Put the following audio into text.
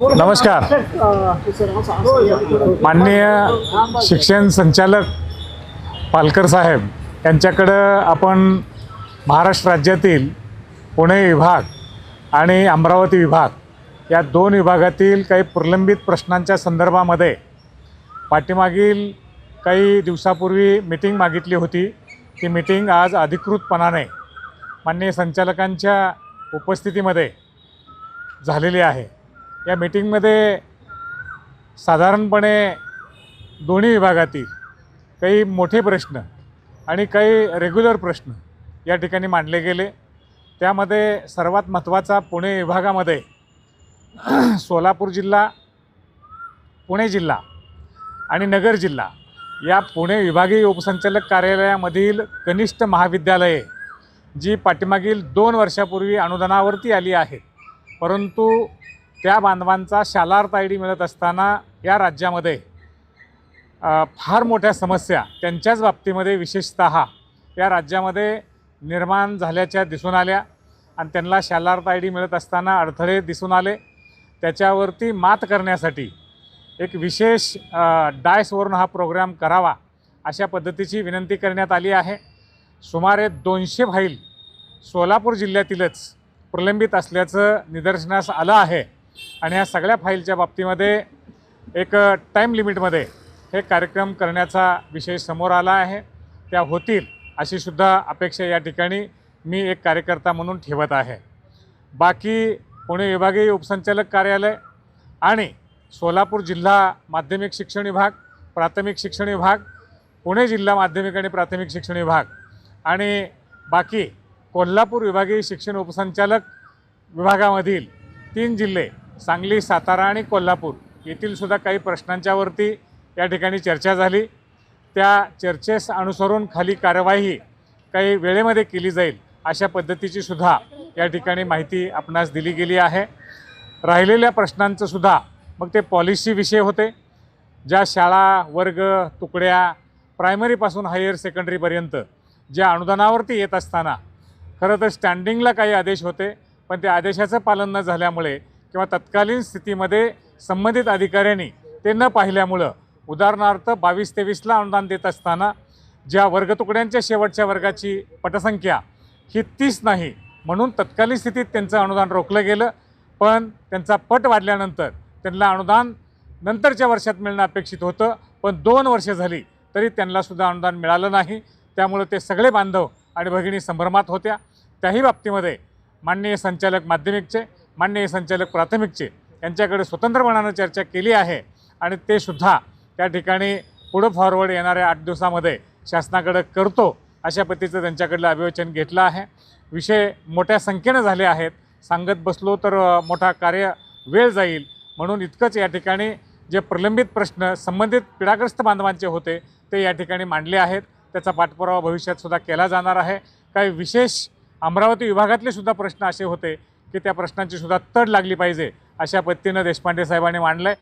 नमस्कार. माननीय शिक्षण संचालक पालकर साहेब यांच्याकडं आपण महाराष्ट्र राज्यातील पुणे विभाग आणि अमरावती विभाग या दोन विभागातील काही प्रलंबित प्रश्नांच्या संदर्भामध्ये पाठीमागील काही दिवसापूर्वी मिटिंग मागितली होती. ती मिटिंग आज अधिकृतपणाने माननीय संचालकांच्या उपस्थितीमध्ये झालेली आहे. या मीटिंगमध्ये साधारणपणे दोन्ही विभागातील काही मोठे प्रश्न आणि काही रेग्युलर प्रश्न या ठिकाणी मांडले गेले. त्यामध्ये सर्वात महत्त्वाचा पुणे विभागामध्ये सोलापूर जिल्हा पुणे जिल्हा आणि नगर जिल्हा या पुणे विभागीय उपसंचालक कार्यालयामधील कनिष्ठ महाविद्यालये जी पाठीमागील दोन वर्षापूर्वी अनुदानावरती आली आहेत. परंतु त्या बांधवांचा शालार्थ आय डी मिळत असताना या राज्यामध्ये फार मोठ्या समस्या त्यांच्याच बाबतीमध्ये विशेषत या राज्यामध्ये निर्माण झाल्याच्या दिसून आल्या आणि त्यांना शालार्थ आय डी मिळत असताना अडथळे दिसून आले. त्याच्यावरती मात करण्यासाठी एक विशेष डायसवरून हा प्रोग्राम करावा अशा पद्धतीची विनंती करण्यात आली आहे. सुमारे दोनशे फाईल सोलापूर जिल्ह्यातीलच प्रलंबित असल्याचं निदर्शनास आलं आहे. आणि या सगळ्या फाईलच्या बाबतीमध्ये एक टाईम लिमिटमध्ये हे कार्यक्रम करण्याचा विषय समोर आला आहे. त्या होतील अशी सुद्धा अपेक्षा या ठिकाणी मी एक कार्यकर्ता म्हणून ठेवत आहे. बाकी पुणे विभागीय उपसंचालक कार्यालय आणि सोलापूर जिल्हा माध्यमिक शिक्षण विभाग प्राथमिक शिक्षण विभाग पुणे जिल्हा माध्यमिक आणि प्राथमिक शिक्षण विभाग आणि बाकी कोल्हापूर विभागीय शिक्षण उपसंचालक विभागामधील तीन जिल्हे सांगली सातारा आणि कोल्हापूर येथील सुद्धा काही प्रश्नांच्यावरती या ठिकाणी चर्चा झाली. त्या चर्चेस अनुसरून खाली कार्यवाही काही वेळेमध्ये केली जाईल अशा पद्धतीची सुद्धा या ठिकाणी माहिती आपणास दिली गेली आहे. राहिलेल्या प्रश्नांचं सुद्धा मग ते पॉलिसी विषय होते ज्या शाळा वर्ग तुकड्या प्रायमरीपासून हायर सेकंडरीपर्यंत ज्या अनुदानावरती येत असताना खरं तर स्टँडिंगला काही आदेश होते पण त्या आदेशाचं पालन न झाल्यामुळे किंवा तत्कालीन स्थितीमध्ये संबंधित अधिकाऱ्यांनी ते न पाहिल्यामुळं उदाहरणार्थ बावीस तेवीसला अनुदान देत असताना ज्या वर्गतुकड्यांच्या शेवटच्या वर्गाची पटसंख्या ही तीस नाही म्हणून तत्कालीन स्थितीत त्यांचं अनुदान रोखलं गेलं. पण त्यांचा पट वाढल्यानंतर त्यांना अनुदान नंतरच्या वर्षात मिळणं अपेक्षित होतं. पण दोन वर्षे झाली तरी त्यांनासुद्धा अनुदान मिळालं नाही. त्यामुळं ते सगळे बांधव आणि भगिनी संभ्रमात होत्या. त्याही बाबतीमध्ये माननीय संचालक माध्यमिकचे माननीय संचालक प्राथमिकचे यांच्याकडे स्वतंत्रपणानं चर्चा केली आहे आणि ते सुद्धा त्या ठिकाणी पुढं फॉरवर्ड येणाऱ्या आठ दिवसामध्ये शासनाकडं करतो अशा पद्धतीचं त्यांच्याकडलं अभिवचन घेतलं आहे. विषय मोठ्या संख्येनं झाले आहेत. सांगत बसलो तर मोठा कार्य वेळ जाईल. म्हणून इतकंच या ठिकाणी जे प्रलंबित प्रश्न संबंधित पीडाग्रस्त बांधवांचे होते ते या ठिकाणी मांडले आहेत. त्याचा पाठपुरावा भविष्यात सुद्धा केला जाणार आहे. काही विशेष अमरावती विभागातले सुद्धा प्रश्न असे होते की त्या प्रश्नांची सुद्धा तड लागली पाहिजे अशा पद्धतीनं देशपांडे साहेबांनी मांडलं आहे